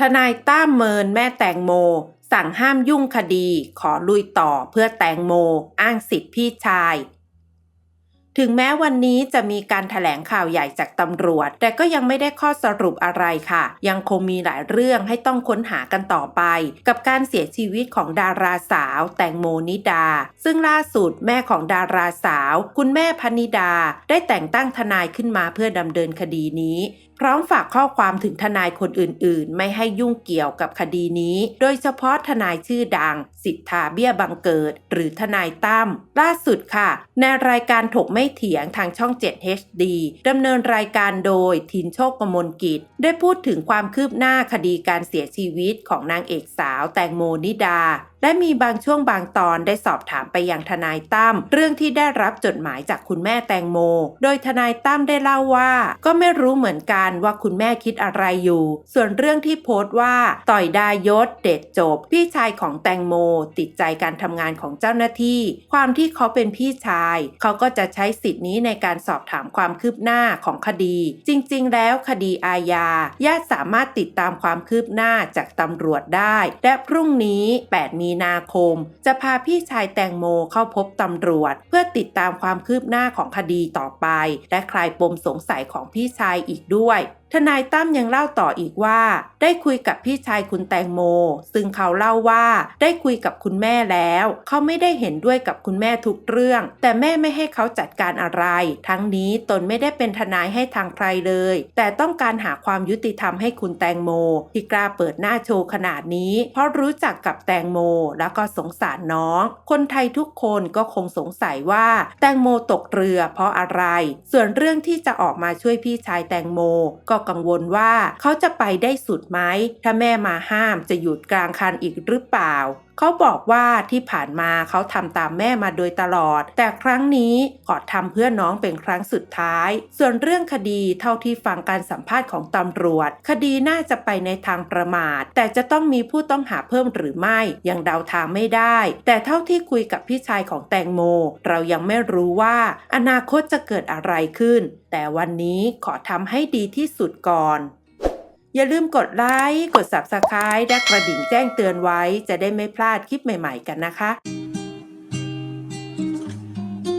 ทนายตั้มเมินแม่แตงโม สั่งห้ามยุ่งคดี ขอลุยต่อเพื่อแตงโม อ้างสิทธิพี่ชาย ถึงแม้วันนี้จะมีการถแถลงข่าวใหญ่จากตำรวจ แต่ก็ยังไม่ได้ข้อสรุปอะไรค่ะ ยังคงมีหลายเรื่องให้ต้องค้นหากันต่อไป กับการเสียชีวิตของดาราสาว แตงโมนิดา ซึ่งล่าสุดแม่ของดาราสาว คุณแม่พนิดา ได้แต่งตั้งทนายขึ้นมาเพื่อดำเนินคดีนี้ พร้อมฝากข้อความถึงทนายคนอื่นๆ ไม่ให้ยุ่งเกี่ยวกับคดีนี้ โดยเฉพาะทนายชื่อดัง สิทธาเบี้ยบังเกิด หรือทนายตั้มล่าสุดค่ะ ในรายการถกไม่เถียงทางช่อง 7 HD ดำเนินรายการโดยทินโชคกมลกิจ ได้พูดถึงความคืบหน้าคดีการเสียชีวิตของนางเอกสาวแตงโมนิดาและมีบางช่วงบางตอนได้สอบถามไปยังทนายตั้มเรื่องที่ได้รับจดหมายจากคุณแม่แตงโม โดยทนายตั้มได้เล่าว่า ก็ไม่รู้เหมือนกันว่าคุณแม่คิดอะไรอยู่ ส่วนเรื่องที่โพสต์ว่า ต่อยดายศเด็ดจบ พี่ชายของแตงโม ติดใจการทำงานของเจ้าหน้าที่ ความที่เขาเป็นพี่ชาย เขาก็จะใช้สิทธินี้ในการสอบถามความคืบหน้าของคดี จริง ๆ แล้วคดีอาญาญาติสามารถติดตามความคืบหน้าจากตำรวจได้ และพรุ่งนี้ 8 มีนาคม จะพาพี่ชายแตงโมเข้าพบตำรวจ เพื่อติดตามความคืบหน้าของคดีต่อไป และคลายปมสงสัยของพี่ชายอีกด้วยทนายตั้มยังเล่าต่ออีกว่า ได้คุยกับพี่ชายคุณแตงโม ซึ่งเขาเล่าว่าได้คุยกับคุณแม่แล้ว เขาไม่ได้เห็นด้วยกับคุณแม่ทุกเรื่อง แต่แม่ไม่ให้เขาจัดการอะไร ทั้งนี้ตนไม่ได้เป็นทนายให้ทางใครเลย แต่ต้องการหาความยุติธรรมให้คุณแตงโม ที่กล้าเปิดหน้าโชว์ขนาดนี้ เพราะรู้จักกับแตงโม แล้วก็สงสารน้อง คนไทยทุกคนก็คงสงสัยว่า แตงโมตกเรือ เพราะอะไร ส่วนเรื่องที่จะออกมาช่วยพี่ชายแตงโมก็กังวลว่าเขาจะไปได้สุดไหม ถ้าแม่มาห้ามจะหยุดกลางคันอีกหรือเปล่าเขาบอกว่าที่ผ่านมาเขาทำตามแม่มาโดยตลอด แต่ครั้งนี้ขอทำเพื่อน้องเป็นครั้งสุดท้าย ส่วนเรื่องคดีเท่าที่ฟังการสัมภาษณ์ของตำรวจ คดีน่าจะไปในทางประมาท แต่จะต้องมีผู้ต้องหาเพิ่มหรือไม่ ยังเดาทางไม่ได้ แต่เท่าที่คุยกับพี่ชายของแตงโม เรายังไม่รู้ว่า อนาคตจะเกิดอะไรขึ้น แต่วันนี้ขอทำให้ดีที่สุดสุดก่อน อย่าลืมกดไลค์ กด Subscribe และกระดิ่งแจ้งเตือนไว้ จะได้ไม่พลาดคลิปใหม่ ๆ กันนะคะ